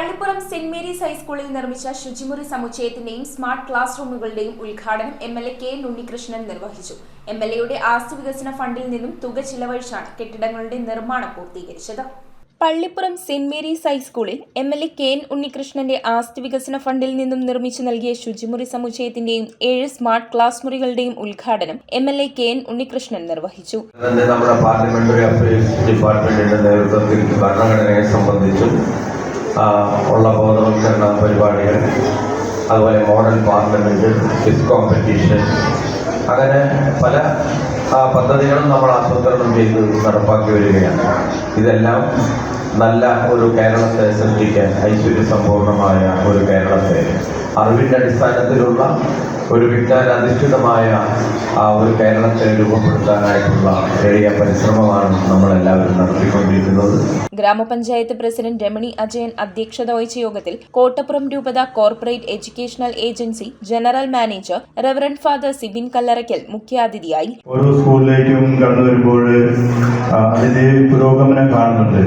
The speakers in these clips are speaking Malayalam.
പള്ളിപ്പുറം സെന്റ് മേരീസ് ഹൈസ്കൂളിൽ നിർമ്മിച്ച ശുചിമുറി സമുച്ചയത്തിന്റെയും സ്മാർട്ട് ക്ലാസ് റൂമുകളുടെയും ഉദ്ഘാടനം M L A K N Unnikrishnan നിർവഹിച്ചു. എം എൽ എയുടെ ആസ്തി വികസന ഫണ്ടിൽ നിന്നും തുക ചിലവഴിച്ചാണ് കെട്ടിടങ്ങളുടെ നിർമ്മാണം പൂർത്തീകരിച്ചത്. പള്ളിപ്പുറം സെന്റ് മേരീസ് ഹൈസ്കൂളിൽ M L A K N ഉണ്ണികൃഷ്ണന്റെ ആസ്തി വികസന ഫണ്ടിൽ നിന്നും നിർമ്മിച്ചു നൽകിയ ശുചിമുറി സമുച്ചയത്തിന്റെയും ഏഴ് സ്മാർട്ട് ക്ലാസ് മുറികളുടെയും ഉദ്ഘാടനം M L A K N Unnikrishnan നിർവഹിച്ചു. നമ്മുടെ പാർലമെന്ററി അഫയേഴ്സ് ഡിപ്പാർട്ട്മെന്റിന്റെ നേതൃത്വത്തിൽ ഭരണഘടനയെ സംബന്ധിച്ചും ഉള്ള ബോധവൽക്കരണ പരിപാടികൾ അതുപോലെ മോഡൽ പാർലമെന്റ് ക്വിസ് കോമ്പറ്റീഷൻ അങ്ങനെ പല പദ്ധതികളും നമ്മൾ ആസൂത്രണം ചെയ്ത് നടപ്പാക്കി വരികയാണ്. ഇതെല്ലാം നല്ല ഒരു കേരളത്തെ സൃഷ്ടിക്കാൻ ഐശ്വര്യ സമ്പൂർണമായ ഒരു കേരളത്തെ അറിവിന്റെ അടിസ്ഥാനത്തിലുള്ള ഒരു വിജ്ഞാനാധിഷ്ഠിതമായ ആ ഒരു കേരളത്തെ രൂപപ്പെടുത്താനായിട്ടുള്ള വലിയ പരിശ്രമമാണ് നമ്മൾ എല്ലാവരും നടത്തിക്കൊണ്ടിരിക്കുന്നത്. ഗ്രാമപഞ്ചായത്ത് പ്രസിഡന്റ് രമണി അജയൻ അധ്യക്ഷത വഹിച്ച യോഗത്തിൽ കോട്ടപ്പുറം രൂപത corporate educational agency general manager reverend father Sibin Kallarakkal മുഖ്യാതിഥിയായി. ഓരോ സ്കൂളിലേക്കും കടന്നു വരുമ്പോൾ അതിന്റെ പുരോഗമനം കാണുന്നുണ്ട്.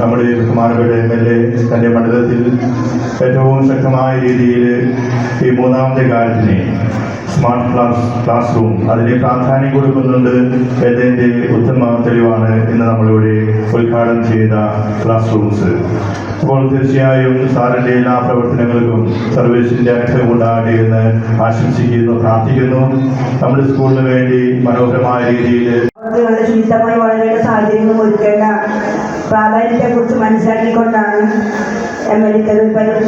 നമ്മുടെ ബഹുമാനപ്പെട്ട എം എൽ എ തന്റെ മണ്ഡലത്തിൽ ഏറ്റവും ശക്തമായ രീതിയിൽ ഈ മൂന്നാമത്തെ കാര്യത്തിന് സ്മാർട്ട് ക്ലാസ് ക്ലാസ് റൂം അതിന് പ്രാധാന്യം കൊടുക്കുന്നുണ്ട്. എന്നതിന്റെ ഉത്തമ തെളിവാണ് ഇന്ന് നമ്മളിവിടെ ഉദ്ഘാടനം ചെയ്ത ക്ലാസ് റൂംസ് അപ്പോൾ തീർച്ചയായും സാറിന്റെ എല്ലാ പ്രവർത്തനങ്ങൾക്കും സർവീസിന്റെ അനുഗ്രഹം ഉണ്ടാകട്ടെ എന്ന് ആശംസിക്കുന്നു പ്രാർത്ഥിക്കുന്നു. നമ്മുടെ സ്കൂളിന് വേണ്ടി മനോഹരമായ രീതിയിൽ ശുചിത്വമായി വളരേണ്ട സാഹചര്യങ്ങൾ ഒരുക്കേണ്ട പ്രാധാന്യത്തെ കുറിച്ച് മനസ്സിലാക്കിക്കൊണ്ടാണ് എം എൽ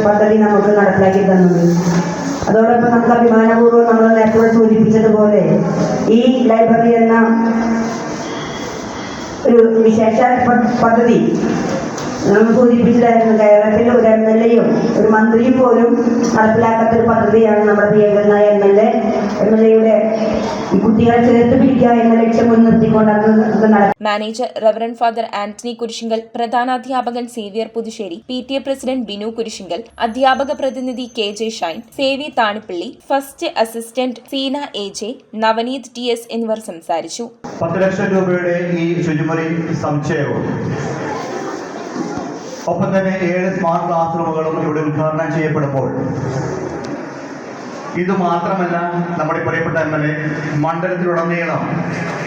പദ്ധതി നമുക്ക് നടപ്പിലാക്കി തന്നത് അതോടൊപ്പം നമുക്ക് അഭിമാനപൂർവം നമ്മൾ നേരത്തെ സൂചിപ്പിച്ചതുപോലെ ഈ ലൈബ്രറി എന്ന ഒരു വിശേഷ പദ്ധതി നമ്മൾ സൂചിപ്പിച്ചതായിരുന്നു. കേരളത്തിൽ ഒരു എം എൽ എയും ഒരു മന്ത്രിയും പോലും നടപ്പിലാക്കാത്ത ഒരു പദ്ധതിയാണ് നമ്മുടെ പ്രിയങ്കരനായ M L A. M L എയുടെ കുട്ടികളെ ചേർത്ത് പിടിക്കുക എന്ന ലക്ഷ്യം manager reverend father Antony Kurisinkal പ്രധാനാധ്യാപകൻ Xavier Puthussery P T A president Binu Kurisinkal അധ്യാപക പ്രതിനിധി K J Shine Savi Thanippally first assistant Seena A J Navaneeth T S എന്നിവർ സംസാരിച്ചു. പത്ത് ലക്ഷം രൂപയുടെ ഈ ശുചിമുറി സംശയവും ഒപ്പം തന്നെ ഏഴ് സ്മാർട്ട് ക്ലാസ് റൂമുകളും ഇവിടെ ഉദ്ഘാടനം ചെയ്യപ്പെടുമ്പോൾ ഇത് മാത്രമല്ല നമ്മുടെ പ്രിയപ്പെട്ട എം എൽ എ മണ്ഡലത്തിലുടനീളം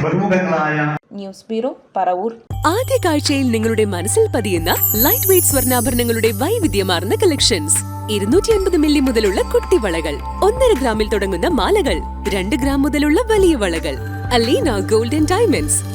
ബഹുമുഖങ്ങളായ ന്യൂസ് ബ്യൂറോ പറവൂർ. ആദ്യ കാഴ്ചയിൽ നിങ്ങളുടെ മനസ്സിൽ പതിയുന്ന ലൈറ്റ് വെയ്റ്റ് സ്വർണാഭരണങ്ങളുടെ വൈവിധ്യമാർന്ന കളക്ഷൻസ് ഇരുന്നൂറ്റി അൻപത് മില്ലി മുതലുള്ള കുട്ടിവളകൾ ഒന്നര ഗ്രാമിൽ തുടങ്ങുന്ന മാലകൾ. രണ്ട് ഗ്രാം മുതലുള്ള വലിയ വളകൾ. Aleena golden diamonds.